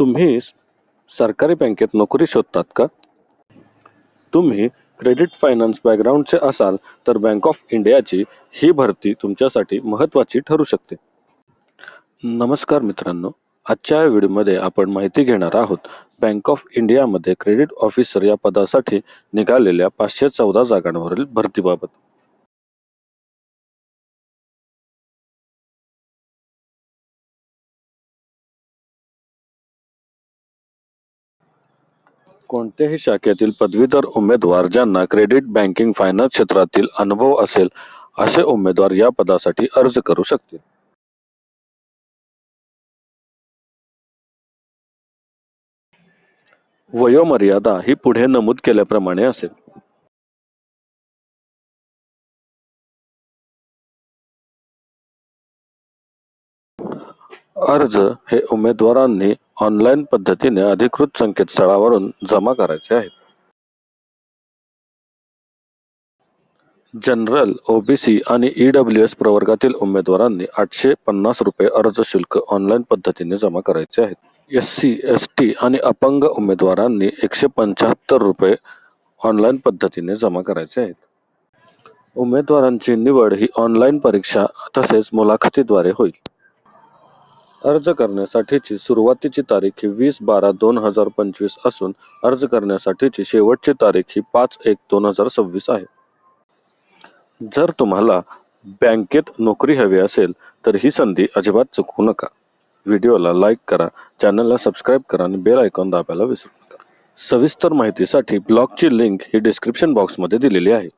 तुम्ही सरकारी बँकेत नोकरी शोधतात का? तुम्ही क्रेडिट फायनान्स बॅकग्राऊंडचे असाल तर बँक ऑफ इंडियाची ही भरती तुमच्यासाठी महत्त्वाची ठरू शकते. नमस्कार मित्रांनो आजच्या व्हिडिओमध्ये आपण माहिती घेणार आहोत बँक ऑफ इंडियामध्ये क्रेडिट ऑफिसर या पदासाठी निघालेल्या पाचशे चौदा जागांवरील भरतीबाबत. कोणत्याही शाखेतील पदवीधर उमेदवार ज्यांना क्रेडिट बँकिंग फायनान्स क्षेत्रातील अनुभव असेल असे उमेदवार या पदासाठी अर्ज करू शकतील. वयोमर्यादा ही पुढे नमूद केल्याप्रमाणे असेल. अर्ज हे उमेदवारांनी ऑनलाईन पद्धतीने अधिकृत संकेतस्थळावरून जमा करायचे आहेत. जनरल ओबीसी आणि ईडब्ल्यू एस प्रवर्गातील उमेदवारांनी आठशे पन्नास रुपये अर्ज शुल्क ऑनलाईन पद्धतीने जमा करायचे आहेत. एस सी एस टी आणि अपंग उमेदवारांनी एकशे पंच्याहत्तर रुपये ऑनलाईन पद्धतीने जमा करायचे आहेत. उमेदवारांची निवड ही ऑनलाईन परीक्षा तसेच मुलाखतीद्वारे होईल. अर्ज करण्यासाठीची सुरुवातीची तारीख ही वीस बारा दोन हजार पंचवीस असून अर्ज करण्यासाठीची शेवटची तारीख ही पाच एक दोन हजार सव्वीस आहे. जर तुम्हाला बँकेत नोकरी हवी असेल तर ही संधी अजिबात चुकवू नका. व्हिडिओला लाईक करा चॅनलला सबस्क्राईब करा आणि बेल आयकॉन दाबायला विसरू नका. सविस्तर माहितीसाठी ब्लॉगची लिंक ही डिस्क्रिप्शन बॉक्समध्ये दिलेली आहे.